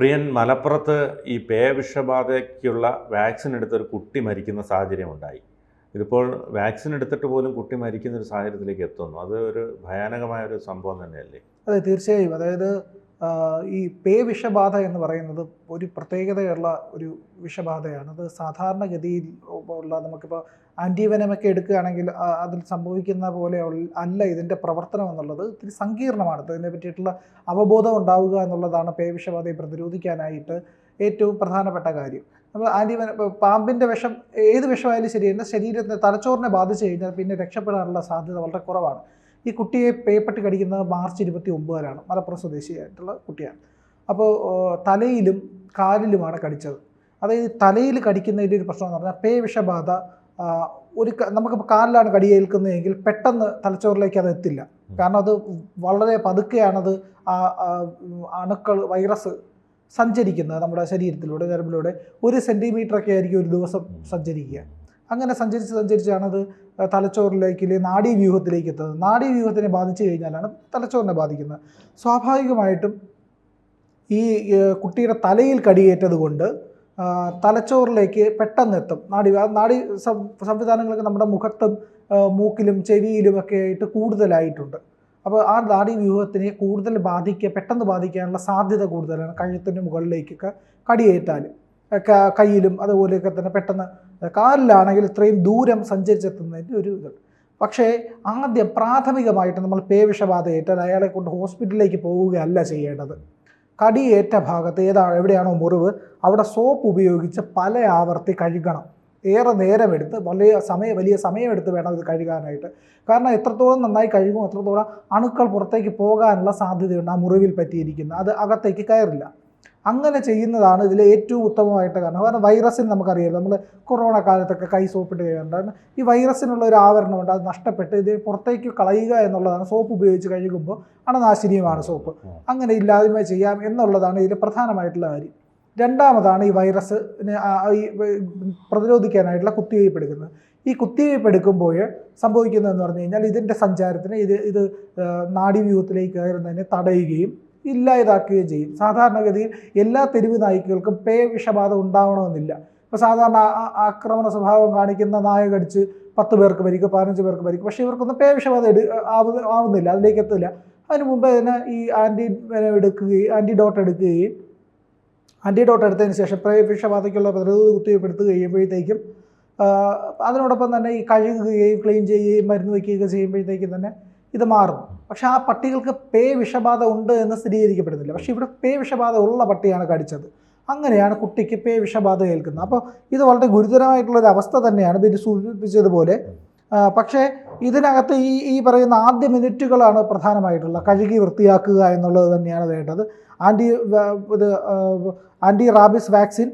പ്രിയൻ മലപ്പുറത്ത് ഈ പേവിഷബാധയ്ക്കുള്ള വാക്സിൻ എടുത്തൊരു കുട്ടി മരിക്കുന്ന സാഹചര്യം ഉണ്ടായി ഇതിപ്പോൾ വാക്സിൻ എടുത്തിട്ട് പോലും കുട്ടി മരിക്കുന്ന ഒരു സാഹചര്യത്തിലേക്ക് എത്തുന്നു. അത് ഒരു ഭയാനകമായ ഒരു സംഭവം തന്നെയല്ലേ? അതെ തീർച്ചയായും. അതായത് ഈ പേ വിഷബാധ എന്ന് പറയുന്നത് ഒരു പ്രത്യേകതയുള്ള ഒരു വിഷബാധയാണ്. അത് സാധാരണഗതിയിൽ ഉള്ള നമുക്കിപ്പോൾ ആന്റിവനമൊക്കെ എടുക്കുകയാണെങ്കിൽ അതിൽ സംഭവിക്കുന്ന പോലെ അല്ല ഇതിന്റെ പ്രവർത്തനം എന്നുള്ളത് ഇത്തിരി സങ്കീർണമാണ്. ഇതിനെ പറ്റിയിട്ടുള്ള അവബോധം ഉണ്ടാവുക എന്നുള്ളതാണ് പേ വിഷബാധയെ പ്രതിരോധിക്കാനായിട്ട് ഏറ്റവും പ്രധാനപ്പെട്ട കാര്യം. നമ്മൾ ആന്റിവന പാമ്പിന്റെ വിഷം ഏത് വിഷമായാലും ശരി എന്റെ ശരീരത്തിന് തലച്ചോറിനെ ബാധിച്ചു കഴിഞ്ഞാൽ പിന്നെ രക്ഷപ്പെടാനുള്ള സാധ്യത വളരെ കുറവാണ്. ഈ കുട്ടിയെ പേപ്പട്ടി കടിക്കുന്നത് മാർച്ച് ഇരുപത്തി ഒമ്പതിനാണ് മലപ്പുറം സ്വദേശിയായിട്ടുള്ള കുട്ടിയാണ്. അപ്പോൾ തലയിലും കാലിലുമാണ് കടിച്ചത്. അതായത് തലയിൽ കടിക്കുന്നതിന്റെ ഒരു പ്രശ്നം എന്ന് പറഞ്ഞാൽ പേ വിഷബാധ ഒരു നമുക്കിപ്പോൾ കാലിലാണ് കടിയേൽക്കുന്നതെങ്കിൽ പെട്ടെന്ന് തലച്ചോറിലേക്ക് അത് എത്തില്ല. കാരണം അത് വളരെ പതുക്കെയാണത് ആ ആ, അണുക്കൾ വൈറസ് സഞ്ചരിക്കുന്നത് നമ്മുടെ ശരീരത്തിലൂടെ ഞരമ്പിലൂടെ ഒരു സെന്റിമീറ്ററൊക്കെ ആയിരിക്കും ഒരു ദിവസം സഞ്ചരിക്കുക. അങ്ങനെ സഞ്ചരിച്ച് സഞ്ചരിച്ചാണ് അത് തലച്ചോറിലേക്ക് ഇല്ലേ നാഡീവ്യൂഹത്തിലേക്ക് എത്തുന്നത്. നാഡീവ്യൂഹത്തിനെ ബാധിച്ചു കഴിഞ്ഞാലാണ് തലച്ചോറിനെ ബാധിക്കുന്നത്. സ്വാഭാവികമായിട്ടും ഈ കുട്ടിയുടെ തലയിൽ കടിയേറ്റത് കൊണ്ട് തലച്ചോറിലേക്ക് പെട്ടെന്ന് എത്തും നാഡി നാഡി സംവിധാനങ്ങളൊക്കെ നമ്മുടെ മുഖത്തും മൂക്കിലും ചെവിയിലും ഒക്കെ ആയിട്ട് കൂടുതലായിട്ടുണ്ട്. അപ്പോൾ ആ നാഡി വ്യൂഹത്തിനെ കൂടുതൽ ബാധിക്കുക പെട്ടെന്ന് ബാധിക്കാനുള്ള സാധ്യത കൂടുതലാണ്. കഴുത്തിന് മുകളിലേക്കൊക്കെ കടിയേറ്റാൽ കയ്യിലും അതുപോലെയൊക്കെ തന്നെ പെട്ടെന്ന് കാറിലാണെങ്കിൽ ഇത്രയും ദൂരം സഞ്ചരിച്ചെത്തുന്നതിന്റെ ഒരു ഇത് പക്ഷേ ആദ്യം പ്രാഥമികമായിട്ട് നമ്മൾ പേവിഷബാധ ഏറ്റാൽ അയാളെ കൊണ്ട് ഹോസ്പിറ്റലിലേക്ക് പോവുകയല്ല ചെയ്യേണ്ടത്. കടിയേറ്റ ഭാഗത്ത് ഏതാണ് എവിടെയാണോ മുറിവ് അവിടെ സോപ്പ് ഉപയോഗിച്ച് പല ആവർത്തി കഴുകണം. ഏറെ നേരമെടുത്ത് വലിയ സമയം വലിയ സമയമെടുത്ത് വേണം ഇത് കഴുകാനായിട്ട്. കാരണം എത്രത്തോളം നന്നായി കഴുകും അത്രത്തോളം അണുക്കൾ പുറത്തേക്ക് പോകാനുള്ള സാധ്യതയുണ്ട് ആ മുറിവിൽ പറ്റിയിരിക്കുന്നത് അത് അകത്തേക്ക് കയറില്ല. അങ്ങനെ ചെയ്യുന്നതാണ് ഇതിലെ ഏറ്റവും ഉത്തമമായിട്ട് കാരണം. കാരണം വൈറസിന് നമുക്കറിയാമല്ലോ നമ്മൾ കൊറോണ കാലത്തൊക്കെ കൈ സോപ്പിട്ട് കഴിയുന്നുണ്ട്. ഈ വൈറസിനുള്ള ഒരു ആവരണമുണ്ട് അത് നഷ്ടപ്പെട്ട് ഇത് പുറത്തേക്ക് കളയുക എന്നുള്ളതാണ് സോപ്പ് ഉപയോഗിച്ച് കഴുകുമ്പോൾ അണനാശിനിയുമാണ് സോപ്പ്. അങ്ങനെ ഇല്ലായ്മ ചെയ്യാം എന്നുള്ളതാണ് ഇതിൽ പ്രധാനമായിട്ടുള്ള കാര്യം. രണ്ടാമതാണ് ഈ വൈറസിനെ ഈ പ്രതിരോധിക്കാനായിട്ടുള്ള കുത്തിവയ്പ് എടുക്കുന്നത് ഈ കുത്തിവയ്പ് എടുക്കുമ്പോൾ സംഭവിക്കുന്നതെന്ന് പറഞ്ഞു കഴിഞ്ഞാൽ ഇതിന്റെ സഞ്ചാരത്തിന് ഇത് ഇത് നാഡീവ്യൂഹത്തിലേക്ക് കയറുന്നതിനെ തടയുകയും ഇല്ലാതാക്കുകയും ചെയ്യും. സാധാരണഗതിയിൽ എല്ലാ തെരുവ് നായ്ക്കൾക്കും പേ വിഷബാധ ഉണ്ടാവണമെന്നില്ല. ഇപ്പോൾ സാധാരണ ആക്രമണ സ്വഭാവം കാണിക്കുന്ന നായ കടിച്ച് പത്ത് പേർക്ക് മരിക്കും പതിനഞ്ച് പേർക്ക് മരിക്കും പക്ഷേ ഇവർക്കൊന്നും പേ വിഷബാധ എടു ആവുന്നില്ല അതിലേക്ക് എത്തില്ല അതിന് മുമ്പേ തന്നെ ഈ ആന്റി എടുക്കുകയും ആന്റിഡോട്ട് എടുക്കുകയും ആന്റിഡോട്ട് എടുത്തതിന് ശേഷം പ്രേ വിഷബാധയ്ക്കുള്ള പ്രതിരോധ കുത്തിവയ്പ്പെടുത്തുക കഴിയുമ്പോഴത്തേക്കും ആ, അതിനോടൊപ്പം തന്നെ ഈ കഴുകുകയും ക്ലീൻ ചെയ്യുകയും മരുന്ന് വയ്ക്കുകയൊക്കെ ചെയ്യുമ്പോഴത്തേക്കും തന്നെ ഇത് മാറും. പക്ഷെ ആ പട്ടികൾക്ക് പേ വിഷബാധ ഉണ്ട് എന്ന് സ്ഥിരീകരിക്കപ്പെടുന്നില്ല. പക്ഷേ ഇവിടെ പേ വിഷബാധ ഉള്ള പട്ടിയാണ് കടിച്ചത്. അങ്ങനെയാണ് കുട്ടിക്ക് പേ വിഷബാധ ഏൽക്കുന്നത്. അപ്പോൾ ഇത് വളരെ ഗുരുതരമായിട്ടുള്ളൊരു അവസ്ഥ തന്നെയാണ് ഇതിന് സൂചിപ്പിച്ചതുപോലെ. പക്ഷേ ഇതിനകത്ത് ഈ ഈ പറയുന്ന ആദ്യ മിനിറ്റുകളാണ് പ്രധാനമായിട്ടുള്ള കഴുകി വൃത്തിയാക്കുക എന്നുള്ളത് തന്നെയാണ് വേണ്ടത് ആന്റി ഇത് ആന്റി റാബിസ് വാക്സിൻ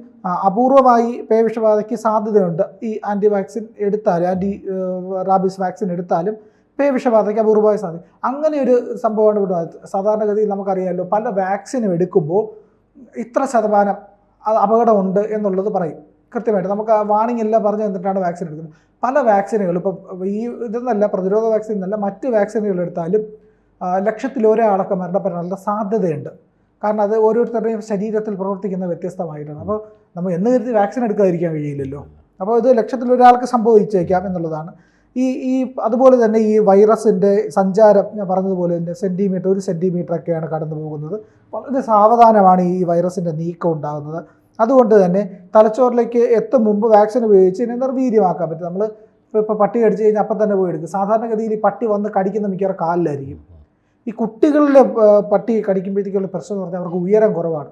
അപൂർവമായി പേവിഷബാധയ്ക്ക് സാധ്യതയുണ്ട്. ഈ ആന്റി വാക്സിൻ എടുത്താലും ആന്റി റാബിസ് വാക്സിൻ എടുത്താലും പേവിഷബാധയ്ക്ക് അപൂർവമായി സാധ്യത. അങ്ങനെ ഒരു സംഭവമാണ് ഇവിടെ സാധാരണഗതിയിൽ നമുക്കറിയാമല്ലോ പല വാക്സിനും എടുക്കുമ്പോൾ ഇത്ര ശതമാനം അപകടമുണ്ട് എന്നുള്ളത് പറയും. കൃത്യമായിട്ട് നമുക്ക് ആ വാണിംഗ് എല്ലാം പറഞ്ഞു തന്നിട്ടാണ് വാക്സിൻ എടുക്കുന്നത്. പല വാക്സിനുകൾ ഇപ്പോൾ ഈ ഇതെന്നല്ല പ്രതിരോധ വാക്സിൻ എന്നല്ല മറ്റ് വാക്സിനുകൾ എടുത്താലും ലക്ഷത്തിൽ ഒരാളൊക്കെ മരണപ്പെടാനുള്ള സാധ്യതയുണ്ട്. കാരണം അത് ഓരോരുത്തരുടെയും ശരീരത്തിൽ പ്രവർത്തിക്കുന്ന വ്യത്യസ്തമായിട്ടാണ്. അപ്പോൾ നമ്മൾ എന്ന് കരുതി വാക്സിൻ എടുക്കാതിരിക്കാൻ കഴിയില്ലല്ലോ. അപ്പോൾ ഇത് ലക്ഷത്തിൽ ഒരാൾക്ക് സംഭവിച്ചേക്കാം എന്നുള്ളതാണ്. ഈ ഈ അതുപോലെ തന്നെ ഈ വൈറസിന്റെ സഞ്ചാരം ഞാൻ പറഞ്ഞതുപോലെ തന്നെ സെന്റിമീറ്റർ ഒരു സെന്റിമീറ്റർ ഒക്കെയാണ് കടന്നു പോകുന്നത്. വളരെ സാവധാനമാണ് ഈ വൈറസിന്റെ നീക്കം ഉണ്ടാകുന്നത്. അതുകൊണ്ട് തന്നെ തലച്ചോറിലേക്ക് എത്തും മുമ്പ് വാക്സിൻ ഉപയോഗിച്ച് ഇതിനെ നിർവീര്യമാക്കാൻ പറ്റും. നമ്മൾ ഇപ്പോൾ ഇപ്പോൾ പട്ടി കടിച്ചു കഴിഞ്ഞാൽ അപ്പം തന്നെ പോയി എടുക്കും. സാധാരണഗതിയിൽ ഈ പട്ടി വന്ന് കടിക്കുന്ന മിക്കവാറും കാലിലായിരിക്കും. ഈ കുട്ടികളുടെ പട്ടി കടിക്കുമ്പോഴത്തേക്കുള്ള പ്രശ്നം എന്ന് പറഞ്ഞാൽ അവർക്ക് ഉയരം കുറവാണ്.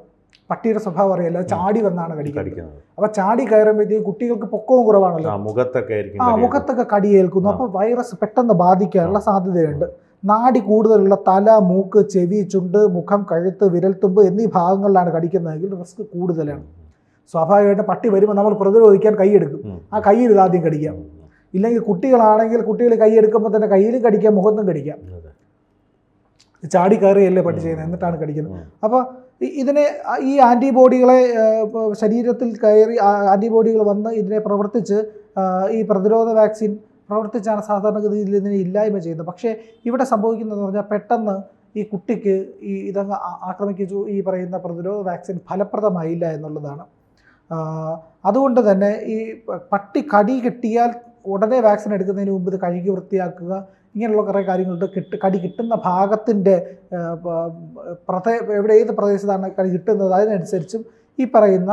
പട്ടിയുടെ സ്വഭാവം അറിയില്ല ചാടി വന്നാണ് കടിക്കുന്നത്. അപ്പൊ ചാടി കയറുമ്പോഴത്തേക്ക് കുട്ടികൾക്ക് പൊക്കവും കുറവാണല്ലോ. ആ മുഖത്തൊക്കെ ആ. മുഖത്തൊക്കെ കടിയേൽക്കുന്നു അപ്പൊ വൈറസ് പെട്ടെന്ന് ബാധിക്കാനുള്ള സാധ്യതയുണ്ട്. നാടി കൂടുതലുള്ള തല മൂക്ക് ചെവി ചുണ്ട് മുഖം കഴുത്ത് വിരൽത്തുമ്പ് എന്നീ ഭാഗങ്ങളിലാണ് കടിക്കുന്നതെങ്കിൽ റിസ്ക് കൂടുതലാണ്. സ്വാഭാവികമായിട്ടും പട്ടി വരുമ്പോൾ നമ്മൾ പ്രതിരോധിക്കാൻ കൈയെടുക്കും. ആ കയ്യിൽ ഇത് ആദ്യം കടിക്കാം. ഇല്ലെങ്കിൽ കുട്ടികളാണെങ്കിൽ കുട്ടികൾ കൈയെടുക്കുമ്പോൾ തന്നെ കയ്യിലും കടിക്കാം മുഖത്തും കടിക്കാം. ചാടി കയറിയല്ലേ പട്ടി ചെയ്യുന്നത്? എന്നിട്ടാണ് കടിക്കുന്നത്. അപ്പോൾ ഇതിനെ ഈ ആന്റിബോഡികളെ ശരീരത്തിൽ കയറി ആന്റിബോഡികൾ വന്ന് ഇതിനെ പ്രവർത്തിച്ച് ഈ പ്രതിരോധ വാക്സിൻ പ്രവർത്തിച്ചാണ് സാധാരണഗതിയിൽ ഇതിനെ ഇല്ലായ്മ ചെയ്യുന്നത്. പക്ഷേ ഇവിടെ സംഭവിക്കുന്നതെന്ന് പറഞ്ഞാൽ പെട്ടെന്ന് ഈ കുട്ടിക്ക് ഈ ഇതങ്ങ് ആക്രമിക്കു ഈ പറയുന്ന പ്രതിരോധ വാക്സിൻ ഫലപ്രദമായില്ല എന്നുള്ളതാണ്. അതുകൊണ്ട് തന്നെ ഈ പട്ടി കടി കിട്ടിയാൽ ഉടനെ വാക്സിൻ എടുക്കുന്നതിന് മുമ്പ് ഇത് കഴുകി വൃത്തിയാക്കുക ഇങ്ങനെയുള്ള കുറേ കാര്യങ്ങളുണ്ട്. കിട്ട് കടി കിട്ടുന്ന ഭാഗത്തിന്റെ പ്രദേ എവിടെ ഏത് പ്രദേശത്താണ് കടി കിട്ടുന്നത് അതിനനുസരിച്ചും ഈ പറയുന്ന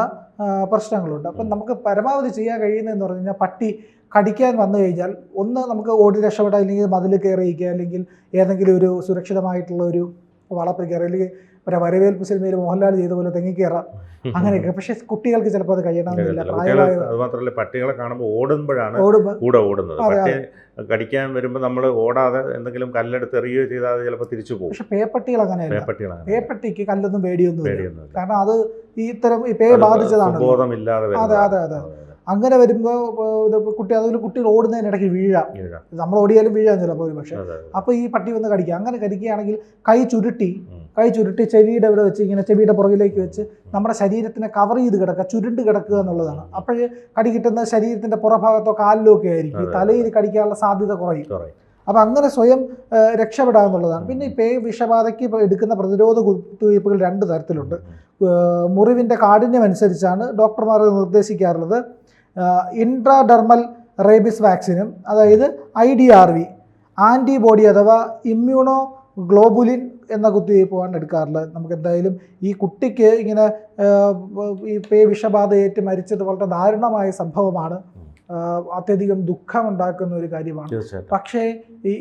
പ്രശ്നങ്ങളുണ്ട്. അപ്പം നമുക്ക് പരമാവധി ചെയ്യാൻ കഴിയുന്നതെന്ന് പറഞ്ഞു കഴിഞ്ഞാൽ പട്ടി കടിക്കാൻ വന്നു കഴിഞ്ഞാൽ ഒന്ന് നമുക്ക് ഓടി രക്ഷപ്പെടാം അല്ലെങ്കിൽ മതിൽ കയറിയിരിക്കുക അല്ലെങ്കിൽ ഏതെങ്കിലും ഒരു സുരക്ഷിതമായിട്ടുള്ള ഒരു വളപ്പിൽ കയറി അല്ലെങ്കിൽ ഒരു വരവേൽപ്പ് സിനിമയിൽ മോഹൻലാൽ ചെയ്ത പോലെ തെങ്ങിക്കയറാം അങ്ങനെയൊക്കെ. പക്ഷേ കുട്ടികൾക്ക് ചിലപ്പോൾ അത് കഴിയണമെന്നില്ല അത് മാത്രമല്ല പട്ടികളെ കാണുമ്പോൾ ഓടുമ്പോഴാണ് കൂടെ ഓടുന്നത്. പട്ടി കടിക്കാൻ വരുമ്പോൾ നമ്മൾ ഓടാതെ എന്തെങ്കിലും കല്ലെടുത്ത് എറിയുകയോ ചെയ്താൽ അത് ചിലപ്പോൾ തിരിച്ചു പോകും. പക്ഷെ പേപ്പട്ടികൾ അങ്ങനെയല്ല. പേപ്പട്ടിക്ക് കല്ലൊന്നും പേടിയൊന്നുമില്ല. കാരണം അത് ഈ ഇത്തരം ഈ പേ ബാധിച്ചതാണ് ബോധമില്ലാതെ അതെ. അതെ അതെ. അങ്ങനെ വരുമ്പോൾ ഇത് കുട്ടി അതുപോലെ കുട്ടികൾ ഓടുന്നതിനിടയ്ക്ക് വീഴാം. നമ്മൾ ഓടിയാലും വീഴാൻ ചിലപ്പോൾ ഒരു പക്ഷേ. അപ്പോൾ ഈ പട്ടി വന്ന് കടിക്കുക. അങ്ങനെ കടിക്കുകയാണെങ്കിൽ കൈ ചുരുട്ടി. കൈ ചുരുട്ടി ചെവിയുടെ ഇവിടെ വെച്ച് ഇങ്ങനെ ചെവിയുടെ പുറകിലേക്ക് വെച്ച് നമ്മുടെ ശരീരത്തിനെ കവർ ചെയ്ത് കിടക്കുക ചുരുണ്ട് കിടക്കുക എന്നുള്ളതാണ്. അപ്പോഴേ കടി കിട്ടുന്നത് ശരീരത്തിന്റെ പുറഭാഗത്തോ കാലിലോ ഒക്കെ ആയിരിക്കും. തലയിൽ കടിക്കാനുള്ള സാധ്യത കുറയും. അപ്പോൾ അപ്പം അങ്ങനെ സ്വയം രക്ഷപ്പെടാം എന്നുള്ളതാണ്. പിന്നെ ഈ പേ വിഷബാധയ്ക്ക് എടുക്കുന്ന പ്രതിരോധ കുത്തിവയ്പ്പുകൾ രണ്ട് തരത്തിലുണ്ട്. മുറിവിന്റെ കാഠിന്യം അനുസരിച്ചാണ് ഡോക്ടർമാർ നിർദ്ദേശിക്കാറുള്ളത്. ഇൻട്രാഡെർമൽ റേബിസ് വാക്സിനും അതായത് I D R V antibody അഥവാ ഇമ്മ്യൂണോ ഗ്ലോബുലിൻ എന്ന കുത്തിവയ്പ്പാണ് എടുക്കാറുള്ളത് നമുക്ക് എന്തായാലും ഈ കുട്ടിക്ക് ഇങ്ങനെ ഈ പേ വിഷബാധ ഏറ്റ് മരിച്ചത് വളരെ ദാരുണമായ സംഭവമാണ്. അത്യധികം ദുഃഖം ഉണ്ടാക്കുന്ന ഒരു കാര്യമാണ്. പക്ഷേ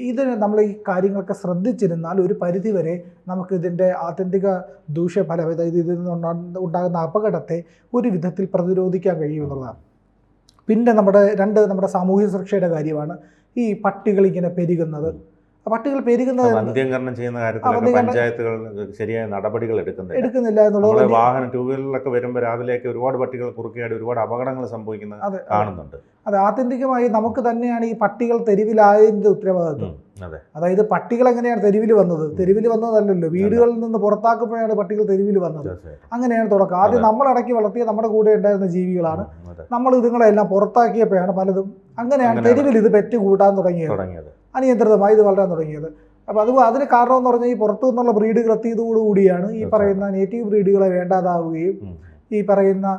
ഇതിന് നമ്മൾ ഈ കാര്യങ്ങളൊക്കെ ശ്രദ്ധിച്ചിരുന്നാൽ ഒരു പരിധിവരെ നമുക്ക് ഇതിന്റെ ആത്യന്തിക ദൂഷ്യഫലം അതായത് ഇതിൽ നിന്ന് ഉണ്ടാകുന്ന അപകടത്തെ ഒരു വിധത്തിൽ പ്രതിരോധിക്കാൻ കഴിയുമെന്നുള്ളതാണ് പിന്നെ നമ്മുടെ രണ്ട് നമ്മുടെ സാമൂഹ്യ സുരക്ഷയുടെ കാര്യമാണ്. ഈ പട്ടികൾ ഇങ്ങനെ പെരുകുന്നത്. പട്ടികൾ പെരുകുന്നത് അത് ചെയ്യുന്ന കാര്യത്തിലൊക്കെ പഞ്ചായത്തുകൾ ശരിയായ നടപടികൾ എടുക്കുന്നില്ല. എടുക്കുന്നില്ല എന്നുള്ളത് വാഹന ടൂ വീലറിലൊക്കെ വരുമ്പോൾ രാവിലെയൊക്കെ ഒരുപാട് പട്ടികൾ കുറുക്കിയായിട്ട് ഒരുപാട് അപകടങ്ങൾ സംഭവിക്കുന്നത് കാണുന്നുണ്ട്. അതെ ആത്യന്തികമായി നമുക്ക് തന്നെയാണ് ഈ പട്ടികൾ തെരുവിലായതിന്റെ ഉത്തരവാദിത്വം. അതെ. അതായത് പട്ടികൾ എങ്ങനെയാണ് തെരുവിൽ വന്നത്? തെരുവിൽ വന്നതല്ലല്ലോ. വീടുകളിൽ നിന്ന് പുറത്താക്കുമ്പോഴാണ് പട്ടികൾ തെരുവിൽ വന്നത്. അങ്ങനെയാണ് തുടക്കം. ആദ്യം നമ്മൾ അടക്കി വളർത്തിയ നമ്മുടെ കൂടെ ഉണ്ടായിരുന്ന ജീവികളാണ്. നമ്മൾ ഇതുങ്ങളെല്ലാം പുറത്താക്കിയപ്പോഴാണ് പലതും. അങ്ങനെയാണ്. തെരുവിൽ ഇത് പെറ്റ് കൂട്ടാൻ തുടങ്ങിയത്. അനിയന്ത്രിതമായി ഇത് വളരാൻ തുടങ്ങിയത്. അപ്പോൾ അത് അതിന് കാരണം എന്ന് പറഞ്ഞാൽ ഈ പുറത്തു നിന്നുള്ള ബ്രീഡുകൾ എത്തിയതോടുകൂടിയാണ് ഈ പറയുന്ന നേറ്റീവ് ബ്രീഡുകളെ വേണ്ടാതാവുകയും ഈ പറയുന്ന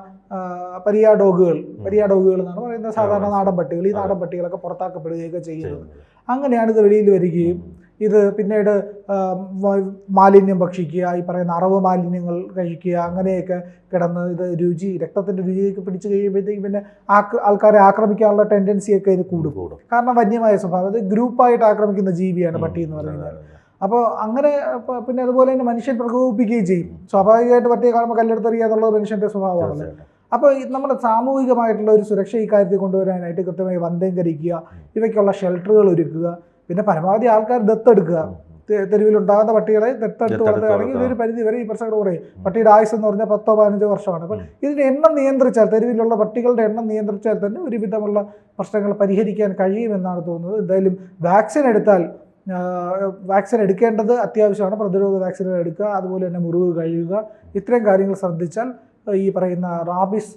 പരിയാ ഡോഗുകൾ പരിയാ ഡോഗുകൾ എന്നാണ് പറയുന്നത്. സാധാരണ നാടൻ പട്ടികൾ. ഈ. നാടൻ പട്ടികളൊക്കെ പുറത്താക്കപ്പെടുകയൊക്കെ ചെയ്യുന്നത്. അങ്ങനെയാണ് ഇത് വെളിയിൽ വരികയും ഇത് പിന്നീട് മാലിന്യം ഭക്ഷിക്കുക ഈ പറയുന്ന അറവ് മാലിന്യങ്ങൾ കഴിക്കുക അങ്ങനെയൊക്കെ കിടന്ന് ഇത് രുചി രക്തത്തിന്റെ രുചിയൊക്കെ പിടിച്ചു കഴിയുമ്പോഴത്തേക്കും പിന്നെ ആൾക്കാരെ ആക്രമിക്കാനുള്ള ടെൻഡൻസിയൊക്കെ ഇത് കൂടും. കൂടും. കാരണം വന്യമായ സ്വഭാവം. അത് ഗ്രൂപ്പായിട്ട് ആക്രമിക്കുന്ന ജീവിയാണ് പട്ടി എന്ന് പറയുന്നത്. അപ്പോൾ അങ്ങനെ പിന്നെ അതുപോലെ തന്നെ മനുഷ്യൻ പ്രകോപിപ്പിക്കുകയും ചെയ്യും. സ്വാഭാവികമായിട്ട് പട്ടിയെ കാണുമ്പോൾ കല്ലെടുത്തെറിയുക എന്നുള്ളത് മനുഷ്യന്റെ സ്വഭാവമാണ്. അപ്പോൾ നമ്മുടെ സാമൂഹികമായിട്ടുള്ള ഒരു സുരക്ഷ ഈ കാര്യത്തിൽ കൊണ്ടുവരാനായിട്ട് കൃത്യമായി വന്ധീകരിക്കുക ഇവയ്ക്കുള്ള ഷെൽട്ടറുകൾ ഒരുക്കുക പിന്നെ പരമാവധി ആൾക്കാർ ദത്തെടുക്കുക തെരുവിലുണ്ടാകുന്ന പട്ടികളെ ദത്തെടുത്ത് വളർത്തുകയാണെങ്കിൽ വളർത്തുക. ഇതൊരു പരിധി വരെ ഈ പ്രശ്നം കുറയും. പട്ടിയുടെ ആയുസ് എന്ന് പറഞ്ഞാൽ പത്തോ പതിനഞ്ചോ വർഷമാണ്. അപ്പം ഇതിന്റെ എണ്ണം നിയന്ത്രിച്ചാൽ തെരുവിലുള്ള പട്ടികളുടെ എണ്ണം നിയന്ത്രിച്ചാൽ തന്നെ ഒരുവിധമുള്ള പ്രശ്നങ്ങൾ പരിഹരിക്കാൻ കഴിയുമെന്നാണ് തോന്നുന്നത്. എന്തായാലും വാക്സിൻ എടുത്താൽ വാക്സിൻ എടുക്കേണ്ടത് അത്യാവശ്യമാണ്. പ്രതിരോധ വാക്സിനുകൾ എടുക്കുക. അതുപോലെ തന്നെ മുറിവ് കഴിയുക ഇത്രയും കാര്യങ്ങൾ ശ്രദ്ധിച്ചാൽ ഈ പറയുന്ന റാബിസ്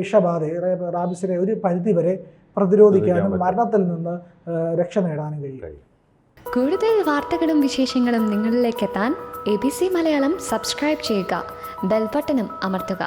വിഷബാധ റാബിസിനെ ഒരു പരിധി വരെ പ്രതിരോധിക്കാനും മരണത്തിൽ നിന്ന് രക്ഷ നേടാനും കഴിയും. കൂടുതൽ വാർത്തകളും വിശേഷങ്ങളും നിങ്ങളിലേക്ക് എത്താൻ A B C Malayalam subscribe ചെയ്യുക ബെൽബട്ടനും അമർത്തുക.